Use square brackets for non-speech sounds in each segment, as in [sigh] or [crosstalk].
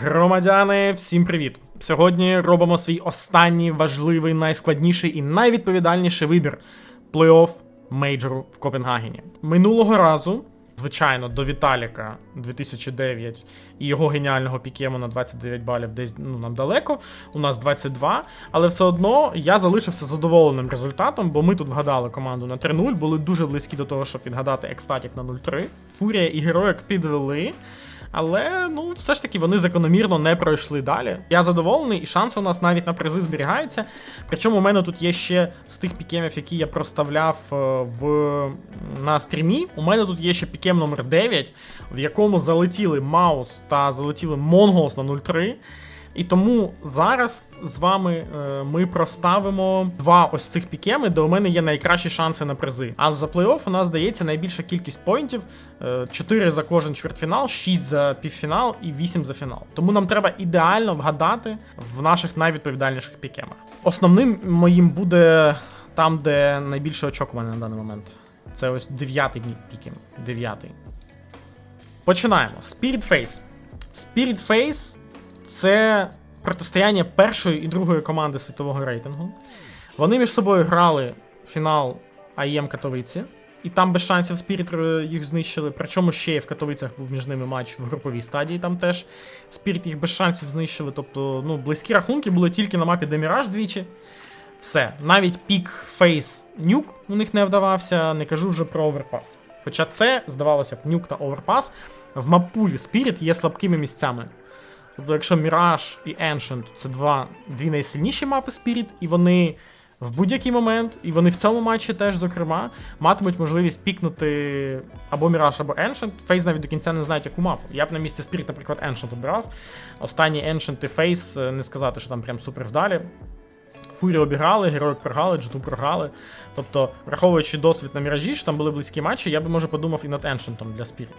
Громадяни, всім привіт! Сьогодні робимо свій останній важливий, найскладніший і найвідповідальніший вибір плей-офф мейджору в Копенгагені. Минулого разу, звичайно, до Віталіка 2009 і його геніального пікему на 29 балів десь ну, нам далеко. У нас 22. Але все одно я залишився задоволеним результатом, бо ми тут вгадали команду на 3-0, були дуже близькі до того, щоб відгадати екстатік на 0-3. Фурія і героїк підвели. Але ну, все ж таки вони закономірно не пройшли далі. Я задоволений, і шанси у нас навіть на призи зберігаються. Причому у мене тут є ще з тих пікемів, які я проставляв е, в, на стрімі. У мене тут є ще пікем номер 9, в якому залетіли Маус та залетіли Монголс на 0-3. І тому зараз з вами е, ми проставимо два ось цих пікеми, де у мене є найкращі шанси на призи. А за плей-офф у нас здається найбільша кількість поінтів: е, 4 за кожен чвертьфінал, 6 за півфінал і 8 за фінал. Тому нам треба ідеально вгадати в наших найвідповідальніших пікемах. Основним моїм буде там, де найбільше очікування на даний момент. Це ось дев'ятий пікем. Дев'ятий. Починаємо. Spirit Face. Spirit Face це протистояння першої і другої команди світового рейтингу. Вони між собою грали фінал АЄМ Катовиці, і там без шансів Спіріт їх знищили. Причому ще й в Катовицях був між ними матч в груповій стадії. Там теж Спіріт їх без шансів знищили. Тобто, ну, близькі рахунки були тільки на мапі Деміраж двічі. Все, навіть пік фейс нюк у них не вдавався, не кажу вже про оверпас. Хоча це, здавалося б, нюк та оверпас в мапулі Spirit є слабкими місцями. Тобто, якщо Mirage і Ancient це два, дві найсильніші мапи Spirit, і вони в будь-який момент, і вони в цьому матчі теж, зокрема, матимуть можливість пікнути або Mirage, або Ancient. Фейс навіть до кінця не знають, яку мапу. Я б на місці Spirit, наприклад, Ancient обирав. Останні Ancient і Фейс, не сказати, що там прям супер вдалі. Фурі обіграли, героїк програли, джету програли. Тобто, враховуючи досвід на Міражі, що там були близькі матчі, я би може подумав і над Еншентом для Spirit.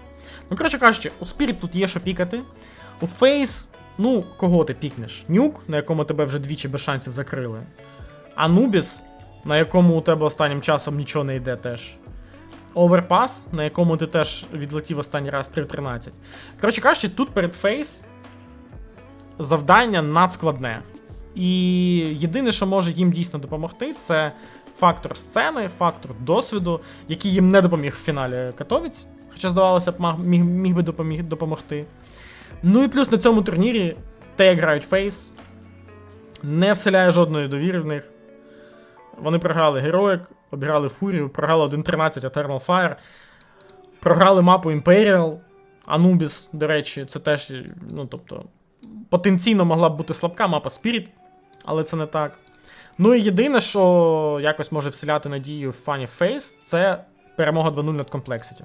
Ну, коротше кажучи, у Spirit тут є що пікати. У Фейс, ну, кого ти пікнеш? Нюк, на якому тебе вже двічі без шансів закрили. Анубіс, на якому у тебе останнім часом нічого не йде теж. Оверпас, на якому ти теж відлетів останній раз 3.13. Коротше кажучи, тут перед Фейс завдання надскладне. І єдине, що може їм дійсно допомогти, це фактор сцени, фактор досвіду, який їм не допоміг в фіналі Катовіць. Хоча, здавалося б, міг, міг би допоміг, допомогти. Ну і плюс на цьому турнірі те, як грають Фейс, не вселяє жодної довіри в них. Вони програли Героїк, обіграли Фурію, програли 1.13 Eternal Fire, програли мапу Imperial, Anubis, до речі, це теж, ну тобто, потенційно могла б бути слабка мапа Spirit, але це не так. Ну і єдине, що якось може вселяти надію в фанів Фейс, це перемога 2-0 над Complexity.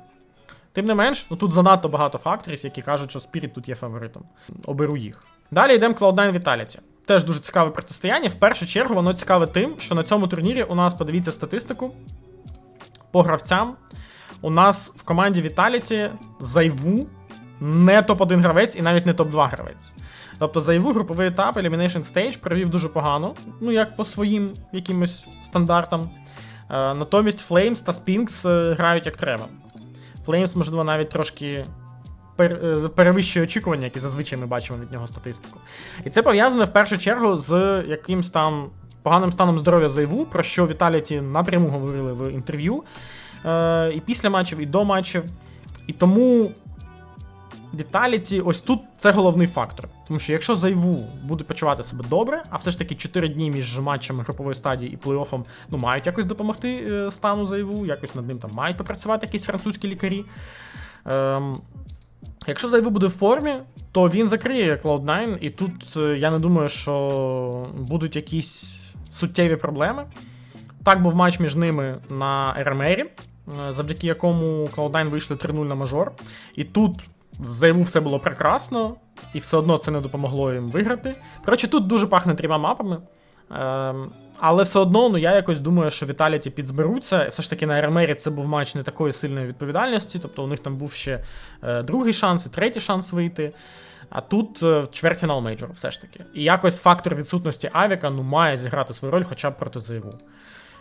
Тим не менш, ну тут занадто багато факторів, які кажуть, що Spirit тут є фаворитом. Оберу їх. Далі йдемо Cloud9 Vitality. Теж дуже цікаве протистояння. В першу чергу воно цікаве тим, що на цьому турнірі у нас, подивіться статистику по гравцям. У нас в команді Vitality Зайву не топ-1 гравець і навіть не топ-2 гравець. Тобто Зайву груповий етап Elimination Stage провів дуже погано, ну як по своїм якимось стандартам. Е, натомість Flames та Spinks е, грають як треба. Flames, можливо, навіть трошки е, перевищує очікування, які зазвичай ми бачимо від нього статистику. І це пов'язане в першу чергу з якимсь там поганим станом здоров'я Зайву, про що Віталіті напряму говорили в інтерв'ю. Е, і після матчів, і до матчів. І тому Віталіті, ось тут це головний фактор. Тому що якщо Зайву буде почувати себе добре, а все ж таки 4 дні між матчами групової стадії і плей-оффом ну, мають якось допомогти е, стану Зайву, якось над ним там мають попрацювати якісь французькі лікарі. Ем, якщо Зайву буде в формі, то він закриє Cloud9, і тут е, я не думаю, що будуть якісь суттєві проблеми. Так був матч між ними на РМРі, е, завдяки якому Cloud9 вийшли 3-0 на мажор. І тут з Зайву все було прекрасно, і все одно це не допомогло їм виграти. Коротше, тут дуже пахне трьома мапами. Ем, але все одно, ну я якось думаю, що Віталіті підзберуться. Все ж таки на РМРі це був матч не такої сильної відповідальності, тобто у них там був ще е, другий шанс і третій шанс вийти. А тут е, чвертьфінал мейджор, все ж таки. І якось фактор відсутності Авіка ну, має зіграти свою роль хоча б проти ЗИВУ.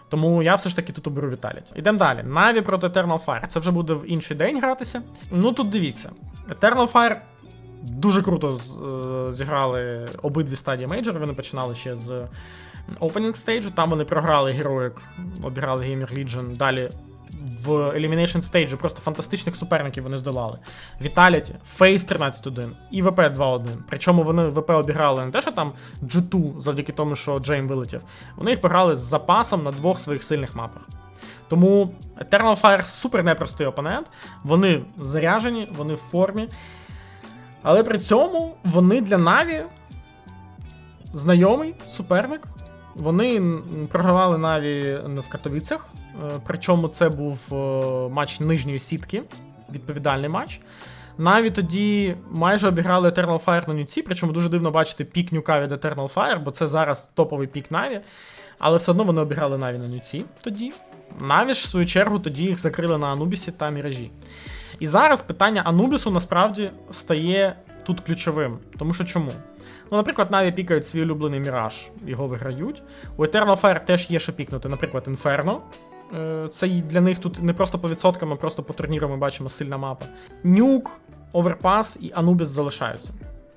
Тому я все ж таки тут оберу Віталіті. Ідемо далі. Наві проти Eternal Fire. Це вже буде в інший день гратися. Ну тут дивіться. Eternal Fire дуже круто е, зіграли обидві стадії мейджора. Вони починали ще з Opening стейджу. Там вони програли героїк, обіграли Gamer Legion. Далі в Elimination Stage просто фантастичних суперників вони здолали. Vitality, Face 13-1 і ВП 2-1. Причому вони ВП обіграли не те, що там G2 завдяки тому, що Джейм вилетів. Вони їх програли з запасом на двох своїх сильних мапах. Тому Eternal Fire супер непростий опонент. Вони заряжені, вони в формі. Але при цьому вони для Наві знайомий суперник. Вони програвали Наві в Катовіцях. Е, Причому це був е, матч нижньої сітки, відповідальний матч. Наві тоді майже обіграли Eternal Fire на нюці, причому дуже дивно бачити пік нюка від Eternal Fire, бо це зараз топовий пік Наві. Але все одно вони обіграли Наві на нюці тоді. Наві ж, в свою чергу, тоді їх закрили на Анубісі та Міражі. І зараз питання Анубісу насправді стає тут ключовим. Тому що чому? Ну, наприклад, Наві пікають свій улюблений Міраж, його виграють. У Eternal Fire теж є що пікнути, наприклад, Inferno. Е, Це для них тут не просто по відсоткам, а просто по турнірам ми бачимо сильна мапа. Нюк, Оверпас і Анубіс залишаються.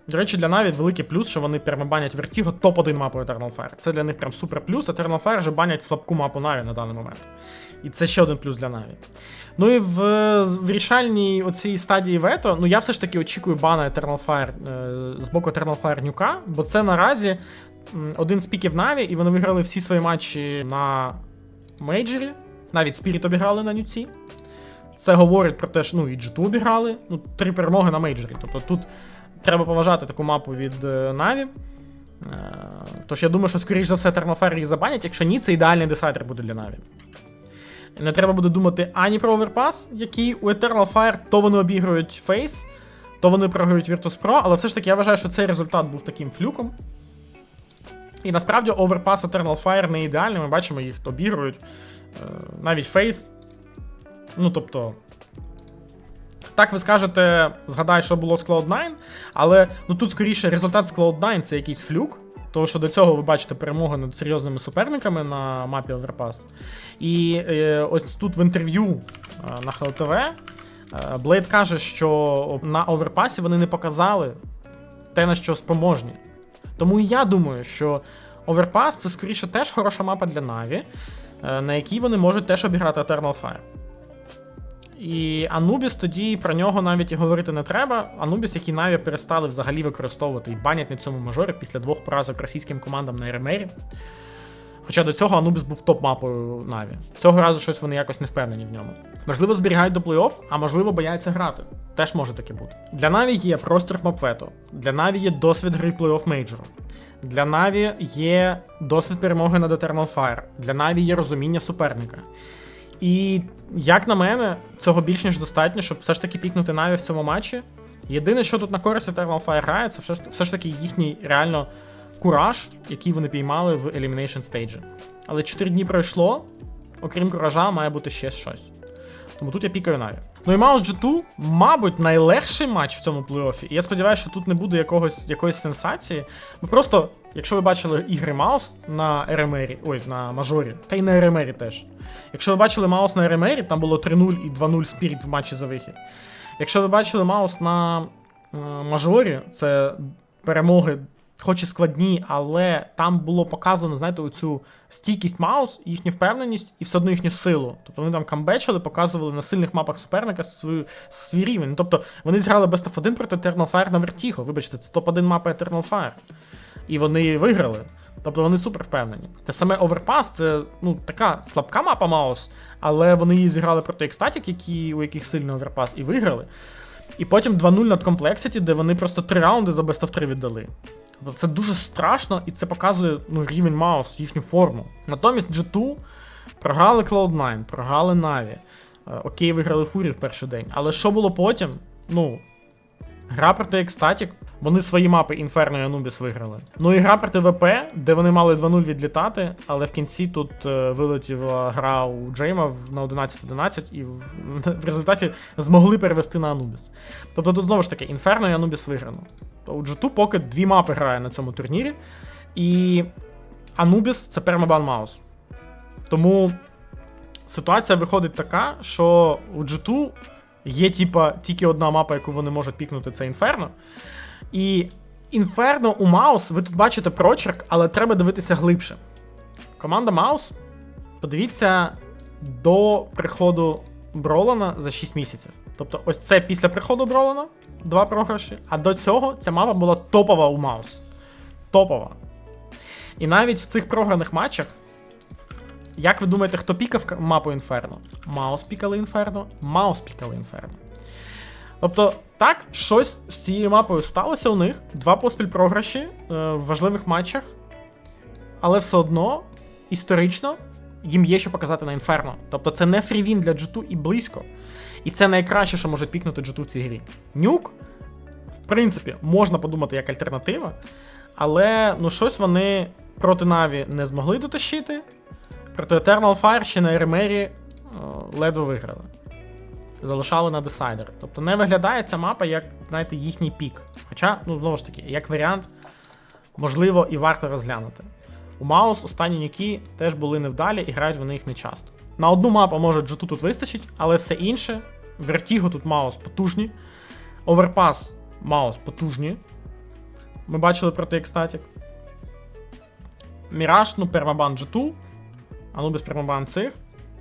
До речі, для Наві великий плюс, що вони пермабанять Vertigo топ-1 мапу Eternal Fire. Це для них прям супер плюс. Eternal Fire вже банять слабку мапу Наві на даний момент. І це ще один плюс для Наві. Ну і в вирішальній оцій стадії вето, ну я все ж таки очікую бана Eternal Fire е, з боку Eternal Fire Нюка, бо це наразі один з піків Наві, і вони виграли всі свої матчі на мейджорі. Навіть Spirit обіграли на нюці. Це говорить про те, що ну і G2 обіграли. Ну, три перемоги на мейджорі. Тобто тут треба поважати таку мапу від е, Наві. Е, Тож я думаю, що, скоріш за все, Fire їх забанять. Якщо ні, це ідеальний десайдер буде для Наві. Не треба буде думати ані про оверпас, який у Eternal Fire то вони обігрують Face, то вони програють Virtus Pro, але все ж таки я вважаю, що цей результат був таким флюком. І насправді оверпас Eternal Fire не ідеальний, ми бачимо, їх обігрують. Е, навіть Face. Ну, тобто. Так ви скажете, згадай, що було з Cloud9, але ну тут скоріше результат з Cloud9 це якийсь флюк. Тому що до цього ви бачите перемоги над серйозними суперниками на мапі Overpass. І е, ось тут в інтерв'ю е, на ХЛТВ е, Блейд каже, що на Оверпасі вони не показали те, на що спроможні. Тому і я думаю, що Overpass це скоріше теж хороша мапа для Наві, е, на якій вони можуть теж обіграти Eternal Fire. І Анубіс тоді про нього навіть і говорити не треба. Анубіс, який Наві перестали взагалі використовувати і банять на цьому мажорі після двох поразок російським командам на РМРі. Хоча до цього Анубіс був топ-мапою Наві. Цього разу щось вони якось не впевнені в ньому. Можливо, зберігають до плей-офф, а можливо, бояться грати. Теж може таке бути. Для Наві є простір в мапвето. Для Наві є досвід гри в плей-офф мейджору. Для Наві є досвід перемоги над Eternal Fire. Для Наві є розуміння суперника. І як на мене, цього більш ніж достатньо, щоб все ж таки пікнути Наві в цьому матчі. Єдине, що тут на користь Eternal Fire грає, це все ж, таки їхній реально кураж, який вони піймали в Elimination стейджі. Але 4 дні пройшло, окрім куража, має бути ще щось. Тому тут я пікаю Наві. Ну і Маус G2, мабуть, найлегший матч в цьому плей-оффі. І я сподіваюся, що тут не буде якогось, якоїсь сенсації. Ми просто, якщо ви бачили ігри Маус на РМРі, ой, на мажорі, та й на РМРі теж. Якщо ви бачили Маус на РМРі, там було 3-0 і 2-0 спіріт в матчі за вихід. Якщо ви бачили Маус на е, мажорі, це перемоги. Хоч і складні, але там було показано, знаєте, оцю стійкість Маус, їхню впевненість і все одно їхню силу. Тобто вони там камбечили, показували на сильних мапах суперника свою, свій рівень. Тобто вони зіграли Best of 1 проти Eternal Fire на Vertigo. Вибачте, це топ-1 мапа Eternal Fire. І вони виграли. Тобто вони супер впевнені. Те саме Overpass, це ну, така слабка мапа Маус, але вони її зіграли проти Ecstatic, які, у яких сильний Overpass, і виграли. І потім 2-0 над Complexity, де вони просто три раунди за Best of 3 віддали. Це дуже страшно, і це показує ну, рівень Маус, їхню форму. Натомість G2 програли Cloud9, програли Na'Vi. Е, Окей, виграли Фурі в перший день. Але що було потім? Ну, гра проти Ecstatic, вони свої мапи Inferno і Anubis виграли. Ну і гра проти ВП, де вони мали 2-0 відлітати, але в кінці тут е, вилетіла гра у Джейма на 11-11 і [laughs] в, результаті змогли перевести на Anubis. Тобто тут знову ж таки Inferno і Anubis виграно. У G2 поки дві мапи грає на цьому турнірі. І Anubis це пермабан Маус. Тому ситуація виходить така, що у G2 Є, типа, тільки одна мапа, яку вони можуть пікнути, це Інферно. І Інферно у Маус, ви тут бачите прочерк, але треба дивитися глибше. Команда Маус, подивіться до приходу Бролана за 6 місяців. Тобто, ось це після приходу Бролана, два програші. А до цього ця мапа була топова у Маус. Топова. І навіть в цих програних матчах, як ви думаєте, хто пікав мапу Інферно? Маус пікали Інферно, Маус пікали Інферно. Тобто, так, щось з цією мапою сталося у них. Два поспіль програші е, в важливих матчах. Але все одно, історично, їм є що показати на Інферно. Тобто це не фрівін для G2 і близько. І це найкраще, що може пікнути G2 в цій грі. Нюк, в принципі, можна подумати як альтернатива, але ну щось вони проти Наві не змогли дотащити. Проти Eternal Fire ще на Еремері ледве виграли. Залишали на десайдер. Тобто не виглядає ця мапа як, знаєте, їхній пік. Хоча, ну знову ж таки, як варіант, можливо, і варто розглянути. У Маус останні нюки теж були невдалі і грають вони їх не часто. На одну мапу може G2 тут вистачить, але все інше. Вертіго тут Маус потужні. Оверпас Маус потужні. Ми бачили проти Екстатік. Міраж, ну, пермабан G2. Анубіс пермабан цих.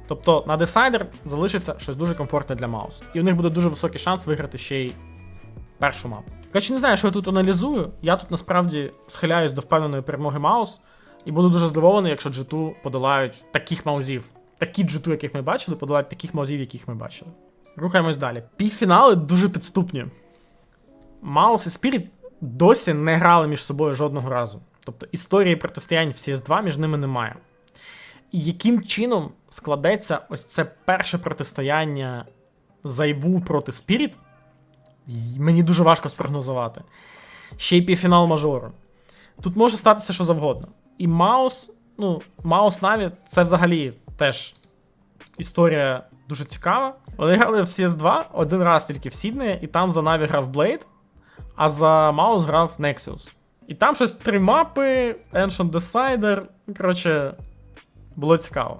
Тобто на десайдер залишиться щось дуже комфортне для Маус. І у них буде дуже високий шанс виграти ще й першу мапу. Коротше, не знаю, що я тут аналізую. Я тут насправді схиляюсь до впевненої перемоги Маус. І буду дуже здивований, якщо G2 подолають таких маузів. Такі G2, яких ми бачили, подолають таких маузів, яких ми бачили. Рухаємось далі. Півфінали дуже підступні. Маус і Spirit досі не грали між собою жодного разу. Тобто історії протистоянь в CS2 між ними немає. Яким чином складеться ось це перше протистояння Зайву проти й- мені дуже важко спрогнозувати. Ще й півфінал мажору. Тут може статися що завгодно. І Маус, ну, Маус Наві це взагалі теж історія дуже цікава. Вони грали в CS2 один раз тільки в Сіднеї, і там за Наві грав Блейд, а за Маус грав Nexus. І там щось три мапи, Ancient Decider. Коротше, було цікаво.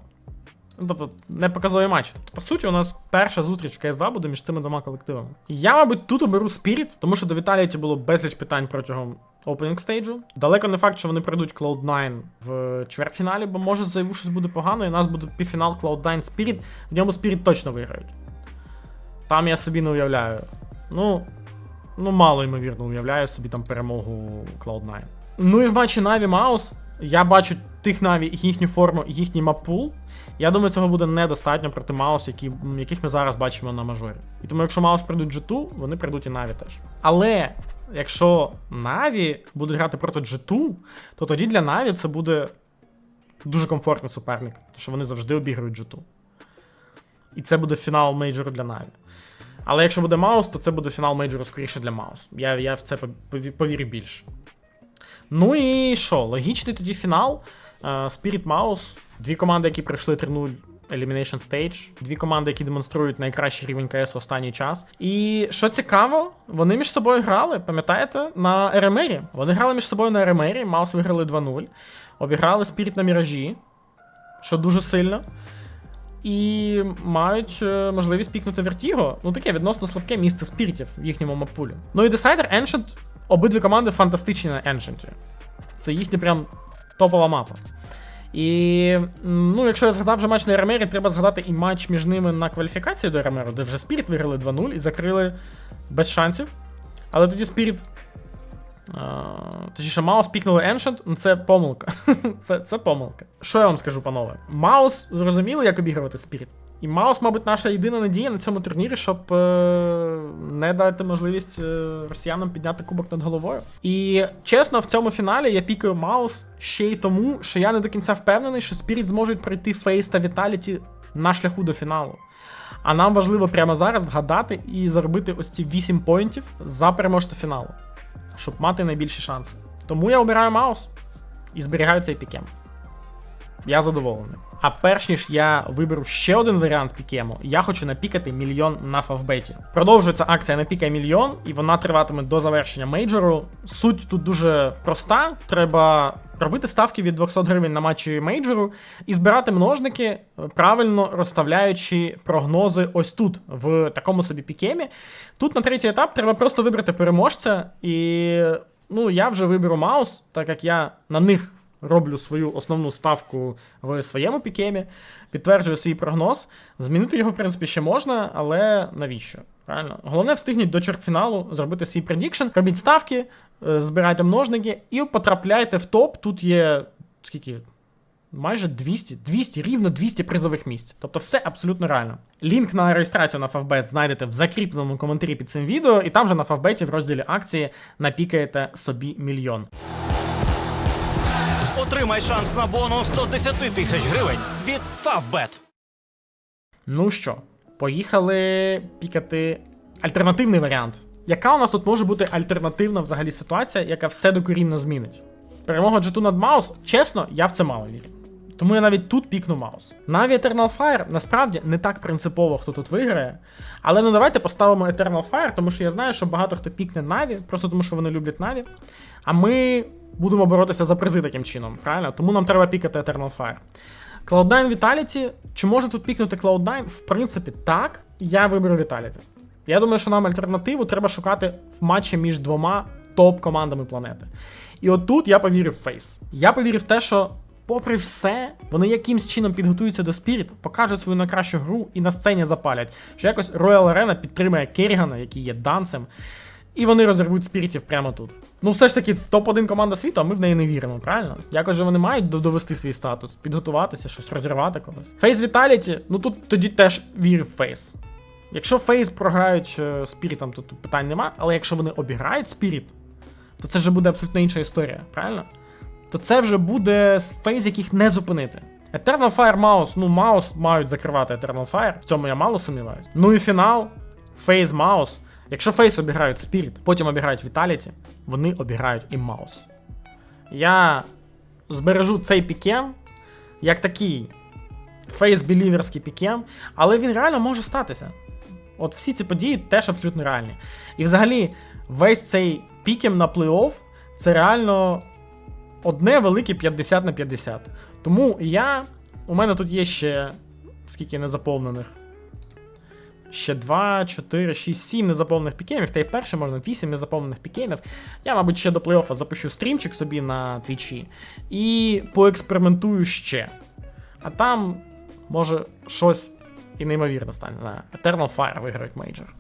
Ну, Тобто, не показовий матч. Тобто, по суті, у нас перша зустріч в CS2 буде між цими двома колективами. Я, мабуть, тут оберу Spirit, тому що до Vitality було безліч питань протягом опенінг стейджу. Далеко не факт, що вони прийдуть Cloud9 в чвертьфіналі, бо може заяву щось буде погано, і у нас буде півфінал Cloud9 Spirit. В ньому Spirit точно виграють. Там я собі не уявляю. Ну, ну мало ймовірно, уявляю собі там перемогу Cloud9. Ну і в матчі Na'Vi Маус я бачу тих Na'Vi, їхню форму, їхній маппул. Я думаю, цього буде недостатньо проти Маус, які, яких ми зараз бачимо на мажорі. І тому, якщо Маус прийдуть G2, вони прийдуть і Na'Vi теж. Але якщо Na'Vi будуть грати проти G2, то тоді для Na'Vi це буде дуже комфортний суперник, тому що вони завжди обіграють G2. І це буде фінал мейджору для Na'Vi. Але якщо буде Маус, то це буде фінал мейджору скоріше для Маус. Я, я в це повірю більше. Ну і що, логічний тоді фінал. Е, Spirit Mouse, дві команди, які пройшли 3-0 Elimination Stage, дві команди, які демонструють найкращий рівень КС в останній час. І що цікаво, вони між собою грали, пам'ятаєте, на РМРі. Вони грали між собою на РМРі, Маус виграли 2-0, обіграли Spirit на Міражі, що дуже сильно. І мають е, можливість пікнути Вертіго. Ну таке відносно слабке місце спірітів в їхньому мапулі. Ну і Decider, Ancient, обидві команди фантастичні на Ancient. Це їхня прям топова мапа. І ну, якщо я згадав вже матч на РМРі, треба згадати і матч між ними на кваліфікації до РМРу, де вже Spirit виграли 2-0 і закрили без шансів. Але тоді а, Точніше, Маус пікнули Ancient, ну це помилка. [laughs] це, це помилка. Що я вам скажу, панове? Маус зрозуміли, як обігрувати Spirit. І Маус, мабуть, наша єдина надія на цьому турнірі, щоб е, не дати можливість е, росіянам підняти кубок над головою. І чесно, в цьому фіналі я пікаю Маус ще й тому, що я не до кінця впевнений, що Spirit зможуть пройти Фейс та Віталіті на шляху до фіналу. А нам важливо прямо зараз вгадати і заробити ось ці 8 поінтів за переможця фіналу, щоб мати найбільші шанси. Тому я обираю Маус і зберігаю цей пікем. Я задоволений. А перш ніж я виберу ще один варіант пікему, я хочу напікати мільйон на фавбеті. Продовжується акція напікай мільйон, і вона триватиме до завершення мейджору. Суть тут дуже проста. Треба робити ставки від 200 гривень на матчі мейджору і збирати множники, правильно розставляючи прогнози ось тут, в такому собі пікемі. Тут на третій етап треба просто вибрати переможця, і ну, я вже виберу маус, так як я на них роблю свою основну ставку в своєму пікемі, підтверджую свій прогноз. Змінити його, в принципі, ще можна, але навіщо? Правильно? Головне, встигніть до чвертьфіналу зробити свій предікшн, робіть ставки, е, збирайте множники і потрапляйте в топ. Тут є скільки? Майже 200, 200, рівно 200 призових місць. Тобто все абсолютно реально. Лінк на реєстрацію на Favbet знайдете в закріпленому коментарі під цим відео, і там же на Favbet в розділі акції напікаєте собі мільйон. Отримай шанс на бонус 110 тисяч гривень від Favbet. Ну що, поїхали пікати альтернативний варіант. Яка у нас тут може бути альтернативна взагалі ситуація, яка все докорінно змінить? Перемога G2 над Маус, чесно, я в це мало вірю. Тому я навіть тут пікну Маус. Наві Eternal Fire насправді не так принципово, хто тут виграє. Але ну давайте поставимо Eternal Fire, тому що я знаю, що багато хто пікне Наві, просто тому що вони люблять Наві. А ми будемо боротися за призи таким чином, правильно? Тому нам треба пікати Eternal Fire. Cloud9 Vitality. Чи можна тут пікнути Cloud9? В принципі, так. Я виберу Vitality. Я думаю, що нам альтернативу треба шукати в матчі між двома топ-командами планети. І отут я повірив в фейс. Я повірив в те, що, попри все, вони якимсь чином підготуються до Spirit, покажуть свою найкращу гру і на сцені запалять, що якось Royal Arena підтримує Керрігана, який є данцем. І вони розірвуть спірітів прямо тут. Ну, все ж таки, в топ-1 команда світу, а ми в неї не віримо, правильно? Якось же вони мають довести свій статус, підготуватися, щось розірвати когось. Фейс Віталіті, ну тут тоді теж вірив Фейс. Якщо Фейс програють е, Спірітом, то тут питань нема, але якщо вони обіграють Спіріт, то це вже буде абсолютно інша історія, правильно? То це вже буде фейз, яких не зупинити. Eternal Fire Маус, ну Маус мають закривати Eternal Fire, в цьому я мало сумніваюсь. Ну і фінал, Фейз Маус. Якщо Фейс обіграють Spirit, потім обіграють Vitality, вони обіграють і Маус. Я збережу цей пікем як такий фейс-біліверський пікем, але він реально може статися. От всі ці події теж абсолютно реальні. І взагалі, весь цей пікем на плей-офф це реально одне велике 50 на 50. Тому я. У мене тут є ще скільки незаповнених. Ще 2, 4, 6, 7 незаповнених пікемів, та й перше можна 8 незаповнених пікемів. Я, мабуть, ще до плей-оффа запущу стрімчик собі на твічі і поекспериментую ще. А там, може, щось і неймовірне стане. Eternal Fire виграють мейджор.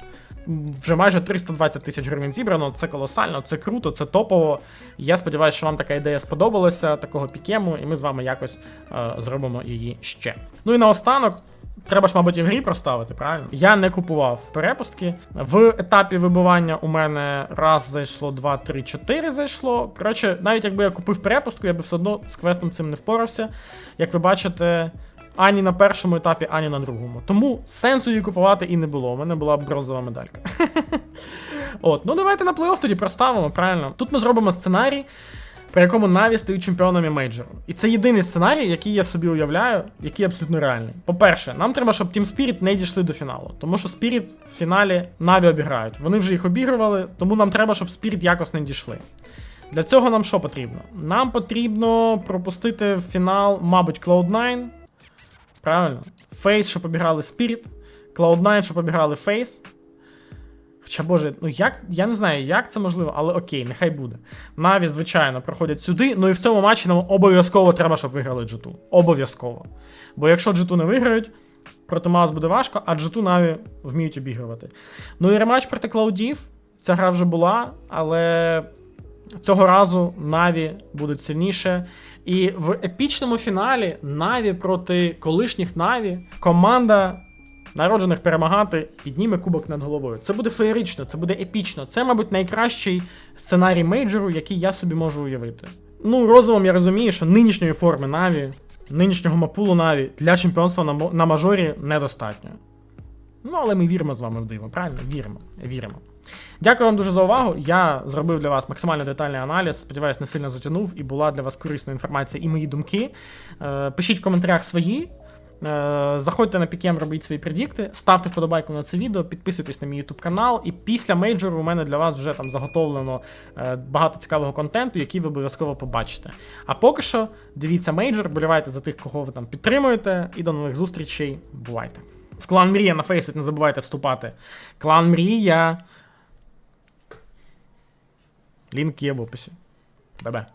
Вже майже 320 тисяч гривень зібрано, це колосально, це круто, це топово. Я сподіваюся, що вам така ідея сподобалася, такого пікему, і ми з вами якось е, зробимо її ще. Ну і наостанок. Треба ж, мабуть, і в грі проставити, правильно? Я не купував перепустки. В етапі вибивання у мене раз зайшло, два, три, чотири зайшло. Коротше, навіть якби я купив перепустку, я би все одно з квестом цим не впорався. Як ви бачите, ані на першому етапі, ані на другому. Тому сенсу її купувати і не було. У мене була бронзова медалька. [laughs] От, ну давайте на плей-офф тоді проставимо, правильно. Тут ми зробимо сценарій при якому Наві стають чемпіонами мейджору. І це єдиний сценарій, який я собі уявляю, який абсолютно реальний. По-перше, нам треба, щоб Team Spirit не дійшли до фіналу. Тому що Spirit в фіналі Наві обіграють. Вони вже їх обігрували, тому нам треба, щоб Spirit якось не дійшли. Для цього нам що потрібно? Нам потрібно пропустити в фінал, мабуть, Cloud9. Правильно? Face, щоб обіграли Spirit. Cloud9, щоб обіграли Face. Хоча, боже, ну як, я не знаю, як це можливо, але окей, нехай буде. Наві, звичайно, проходять сюди. Ну і в цьому матчі нам обов'язково треба, щоб виграли G2. Обов'язково. Бо якщо G2 не виграють, проти Маус буде важко, а G2 Наві вміють обігрувати. Ну і рематч проти Клаудів. Ця гра вже була, але цього разу Наві будуть сильніше. І в епічному фіналі Наві проти колишніх Наві команда народжених перемагати, підніме кубок над головою. Це буде феєрично, це буде епічно. Це, мабуть, найкращий сценарій мейджору, який я собі можу уявити. Ну, розумом я розумію, що нинішньої форми Наві, нинішнього мапулу Наві для чемпіонства на, на мажорі недостатньо. Ну, але ми віримо з вами в диво, правильно? Віримо. Віримо. Дякую вам дуже за увагу. Я зробив для вас максимально детальний аналіз. Сподіваюсь, не сильно затягнув і була для вас корисна інформація і мої думки. Е, пишіть в коментарях свої. Е, заходьте на Пікем, робіть свої предікти, ставте вподобайку на це відео, підписуйтесь на мій YouTube канал. І після мейджору у мене для вас вже там заготовлено е, багато цікавого контенту, який ви обов'язково побачите. А поки що дивіться мейджор, болівайте за тих, кого ви там підтримуєте, і до нових зустрічей. Бувайте. В клан Мрія на Фейсит не забувайте вступати. Клан Мрія. Лінк є в описі. Бе-бе.